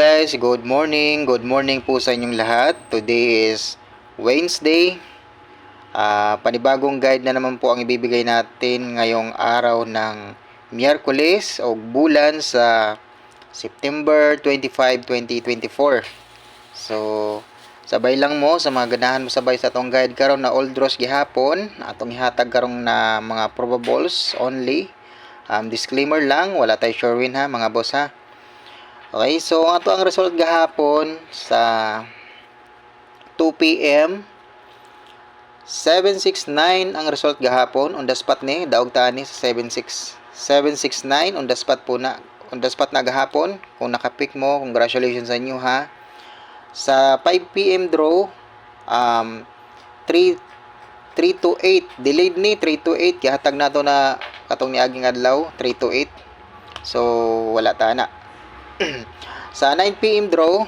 guys, good morning. Good morning po sa inyong lahat. Today is Wednesday. Ah, panibagong guide na naman po ang ibibigay natin ngayong araw ng Miyerkules o bulan sa September 25, 2024. So, sabay lang mo sa mga ganahan mo sabay sa atong guide karon na Old Ross gihapon. Atong ihatag karong na mga probables only. Um, disclaimer lang, wala tayo sure win ha mga boss ha. Okay, so ato ang result gahapon sa 2 p.m. 769 ang result gahapon. On the spot ni daog ta ni sa 76 769 on the spot po na on the spot na gahapon. Kung nakapick mo congratulations sa inyo ha? Sa 5 p.m. draw um 3 3 to 8 delayed ni 3 to 8 gihatag nato na katong niaging adlaw 3 to 8 so wala ta na sa 9 p.m. draw.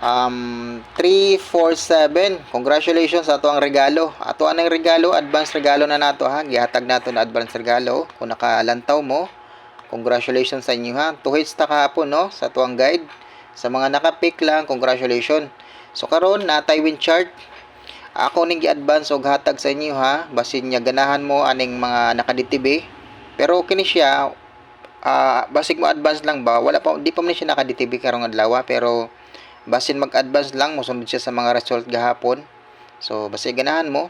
Um 347 congratulations ato ang regalo. Ato anang regalo advance regalo na nato ha? Gihatag nato na advance regalo. Kung nakalantaw mo congratulations sa inyo ha? Two hits ta kahapon no? Sa ato ang guide. Sa mga nakapick lang congratulations. So karon natay win chart ako ning gi-advance og hatag sa inyo ha? Basin niya ganahan mo aning mga nakaditibi. Pero kini siya ah basig mo advance lang ba? Wala pa di pa man siya nakaditibi karong adlaw ah, pero basin mag-advance lang mosunod siya sa mga result gahapon. So basi ganahan mo.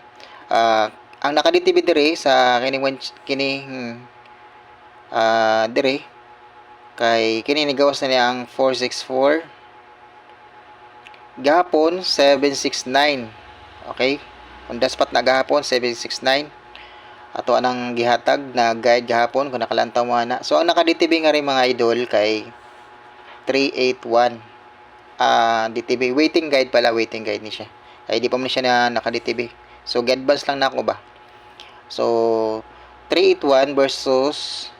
Ah ang nakaditibi dire sa kini kini hmm, ah dire kay kini ni gawas na niya ang 464 gahapon 769 okay? On the spot na gahapon 769 ato anang gihatag na guide gahapon kung nakalantaw mo na so ang nakaditibi nga rin mga idol kay 381 ah DTB waiting guide pala waiting guide ni siya. Ay di pa man siya na nakaditibi so advance lang na ako ba? So 381 versus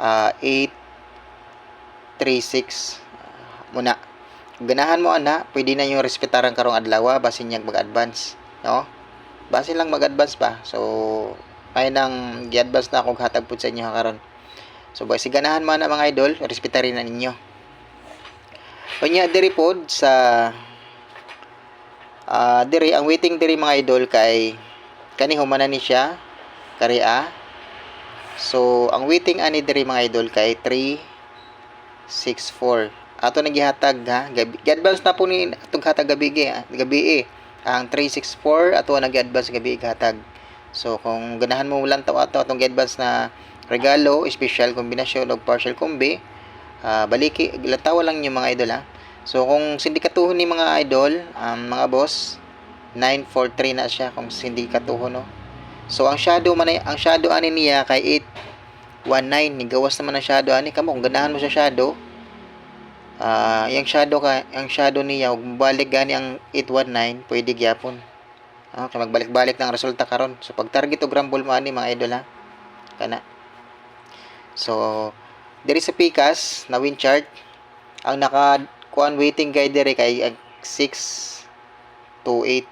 ah 836 muna. Ganahan mo ana. Pwede na yung respetaran karong adlaw basin niyag mag-advance no? Basin lang mag-advance pa so ay nang gi-advance na akong hatag sa inyo karon so basi ganahan man na mga idol respetarin na ninyo Kunya diri pod sa ah diri ang waiting diri mga idol kay kani humana ni siya kari A. So ang waiting ani diri mga idol kay 364. Ato nagihatag ha. Gabi, advance na po ni atong hatag gabi gi, gabi eh. Ang 364 ato nag-advance gabi hatag. So kung ganahan mo lang taw ato atong advance na regalo, special kombinasyon og partial combi, uh, baliki latawa lang yung mga idol ha? So kung sindikatuhon ni mga idol um, mga boss 943 na siya kung sindikatuhon no? So ang shadow man ang shadow ani niya kay 819 ni gawas naman ang shadow ani. Kamo kung ganahan mo sa shadow uh, yung shadow ka ang shadow niya ug balik gani ang 819 pwede gyapon ah kay magbalik-balik ng resulta karon. So pag target og rumble mo ani mga idol ha? Kana. So diri sa Pikas na win chart ang naka kuan waiting guide diri kay 6 to 8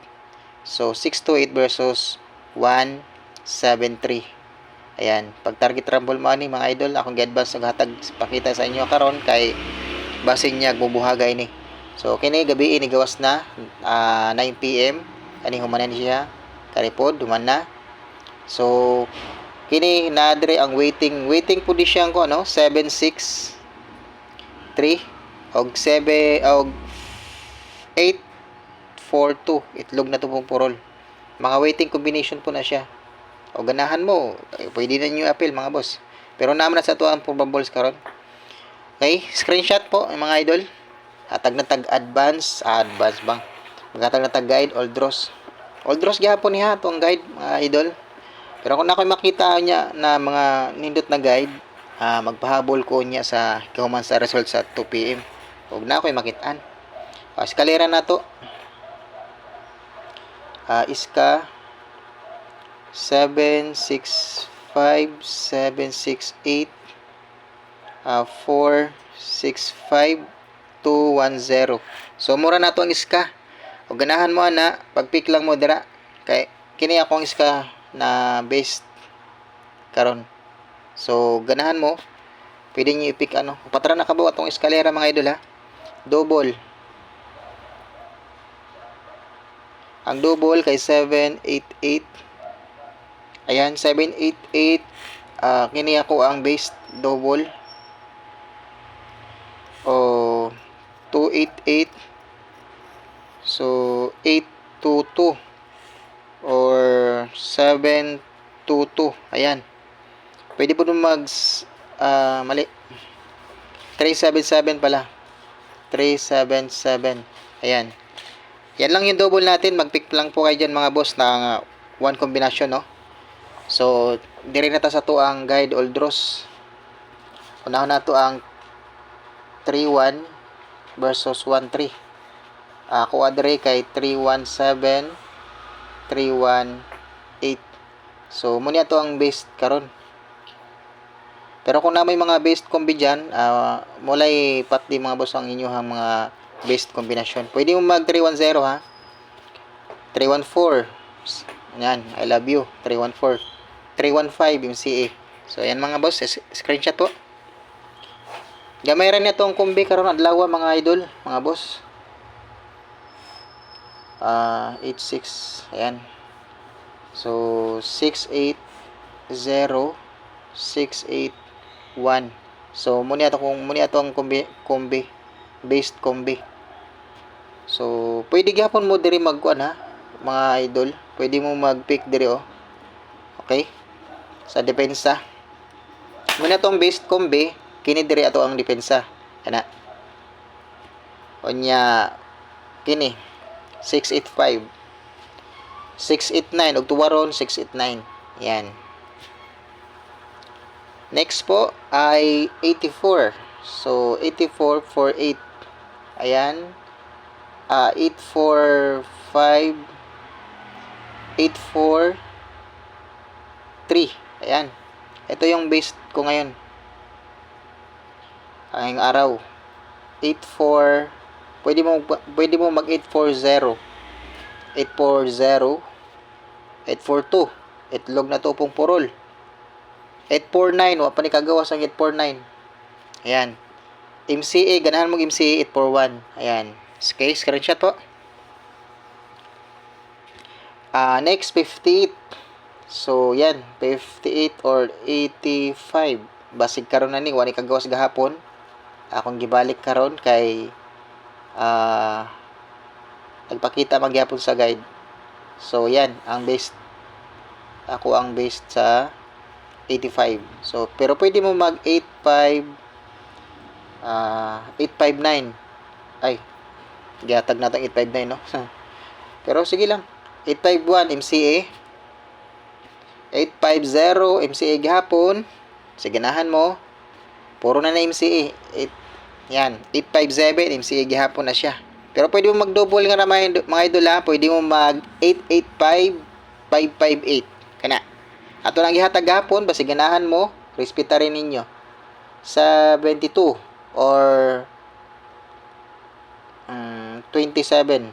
so 6 to 8 versus 173 ayan pag target rumble mo ani mga idol akong gi-advance og hatag pakita sa inyo karon kay basin niya bubuhagay ni so kini gabi ini gawas na uh, 9 PM ani human ni siya karipod human na. So kini na dire ang waiting. Waiting po di siyang ko ano 76 3 og 7 og 8 4 2 itlog na to pong purol. Mga waiting combination po na siya. O ganahan mo. Eh, pwede na nyo appeal mga boss. Pero naman na sa to ang probables karon. Okay screenshot po mga idol. Hatag na tag advance. Ah, advance bang maghatag na tag guide old draws old draws gihapon niya to ang guide mga idol pero kung ako'y makita niya na mga nindot na guide, uh, magpahabol ko niya sa kahuman sa result sa 2 p.m. Huwag na ako'y makitaan. Uh, eskalera na to. Uh, iska 765 768 uh, 465 210. So mura na to ang iska. O ganahan mo ana, pag-pick lang mo dira. Kay kini akong iska na based karon so ganahan mo pwede niyo i-pick ano patara na kabaw atong eskalera mga idol ha double. Ang double kay 788. Ayan, 788. Ah, kini ako ang base double. O 288. So 822 or 722. Ayan. Pwede po nung mag ah, mali. 377 pala. 377. Ayan. Yan lang yung double natin. Mag-pick lang po kayo dyan mga boss ng uh, one combination, no? So, diri na ta sa to ang guide all draws. Unahon na to ang 3-1 versus 1-3. Uh, kuha diri kay 3-1-7, 3-1-8. So, muna to ang based karon. Pero kung na may mga based combi dyan, uh, mulay pati mga boss ang inyong mga based combination. Pwede mo mag 310 ha. 314. Yan, I love you. 314. 315 MCA. So yan mga boss, screenshot po. Gamay rin itong kumbi karon adlaw mga idol, mga boss. Ah, 86. Ayan. So 680 681. So muni ato kung muni ato ang kumbi kumbi based kombi. So, pwede gyapon mo diri magkuan ha, mga idol. Pwede mo mag-pick diri oh. Okay? Sa depensa. Muna tong based kombi, kini diri ato ang depensa. Ana. Onya kini 685 689 og tuwaron 689. Yan. Next po ay 84. So 84 for 8 Ayan. Ah, 845 843 Ayan. Ito yung base ko ngayon. Ang araw. 84 Pwede mo pwede mo mag 840. 840 842. Itlog na to pong purol. 849 wa pa ni kagawas ang 849. Ayan. MCA, ganahan mo MCA 841. Ayan. Okay, screenshot po. Ah, next 58. So, yan, 58 or 85. Basig karon na ni wani kagawas gahapon. Akong gibalik karon kay ah nagpakita magyapon sa guide. So, yan, ang base ako ang base sa 85. So, pero pwede mo mag 85 ah 859. Ay, gihatag natin 859, no? pero sige lang. 851 MCA. 850 MCA gihapon. Sa ganahan mo. Puro na na MCA. 8, yan. 857 MCA gihapon na siya. Pero pwede mo mag-double nga na mga, mga idol ha. Pwede mo mag 885 558. Kana. Ato lang gihatag gahapon. Basi ganahan mo. Respeta rin ninyo. Sa 22 or um, 27.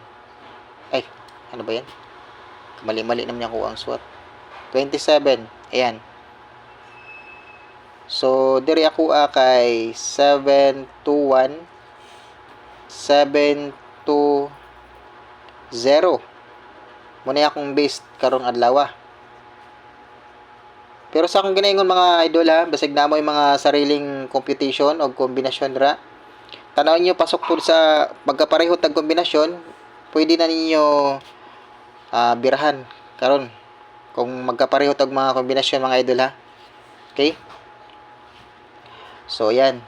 Ay, ano ba yan? Mali-mali naman ako ang SWOT. 27. Ayan. So, diri ako ah, kay 721 720 Muna akong based karong adlaw. ah. Pero sa akong ginaingon mga idol ha, basig na mo yung mga sariling computation o kombinasyon ra. Tanawin niyo pasok po sa pagkapareho tag kombinasyon, pwede na ninyo ah, birahan karon kung magkapareho tag mga kombinasyon mga idol ha. Okay? So yan.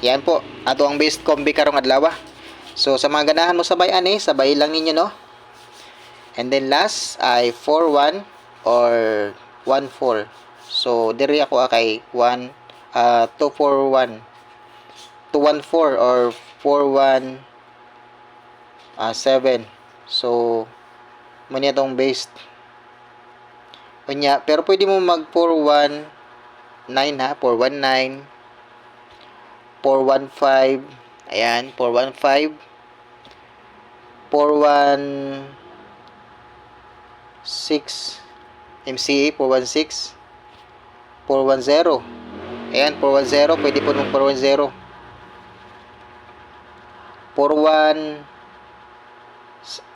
Yan po, ato ang base combi karong adlaw. ah. So sa mga ganahan mo sabay ani, sabay lang ninyo no. And then last ay 4-1 or 1-4. So, diri ako ah, kay 1, uh, 2-4-1. 2-1-4 or 4-1 uh, 7. So, muna itong based. Unya, pero pwede mo mag 4-1 9 ha, 4-1-9 4-1-5 ayan, 4-1-5 4-1 6 MCA 416 410 Ayan, 410. Pwede po nung 410. 41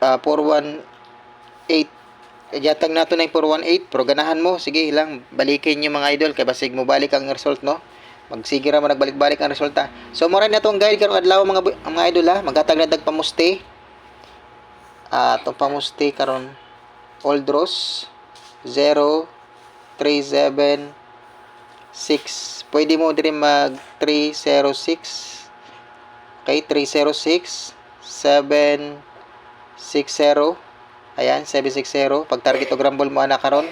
ah 418 Yatag nato na yung 418 pero ganahan mo. Sige lang balikin yung mga idol. Kay basig mo balik ang result no? Magsige ra mo nagbalik-balik ang resulta. So mo na itong guide. Karong adlaw mga mga idol ha? Maghatag na dag pamusti ah itong pamusti karon. Old rose. 0 37 6 pwede mo din mag 306 Okay, 306 760 Ayan, 760 pag target o grumble mo ana karon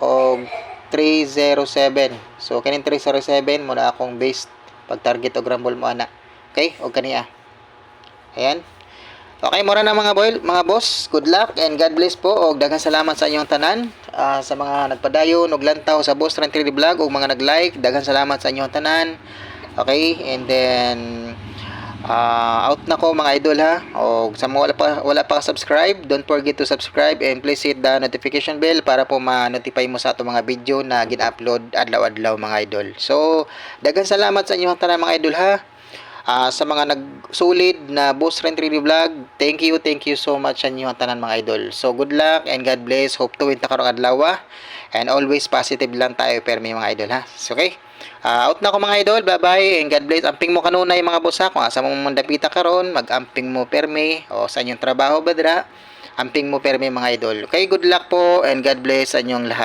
o 307 so kanin 307 mo na akong base pag target o grumble mo ana okay o kaniya ayan Okay, mura na mga boy, mga boss. Good luck and God bless po. Og daghang salamat sa inyong tanan. Ah, sa mga nagpadayon og lantaw sa Boss 3D Vlog og mga nag-like, daghang salamat sa inyong tanan. Okay, and then ah, out na ko mga idol ha. Og sa mga wala pa wala pa ka-subscribe, don't forget to subscribe and please hit the notification bell para po ma-notify mo sa ato mga video na gin-upload adlaw-adlaw mga idol. So, daghang salamat sa inyong tanan mga idol ha. Ah, sa mga nagsulid na Boss Rent 3D Vlog, thank you, thank you so much sa inyong tanan mga idol. So, good luck and God bless. Hope to win ta karong adlaw. And always positive lang tayo permi mga idol ha. So, okay? Ah, out na ko mga idol. Bye-bye and God bless. Amping mo kanunay mga boss ha. Kung asa mo mandapita karon, mag-amping mo permi o sa inyong trabaho badra. Amping mo permi mga idol. Okay, good luck po and God bless sa inyong lahat.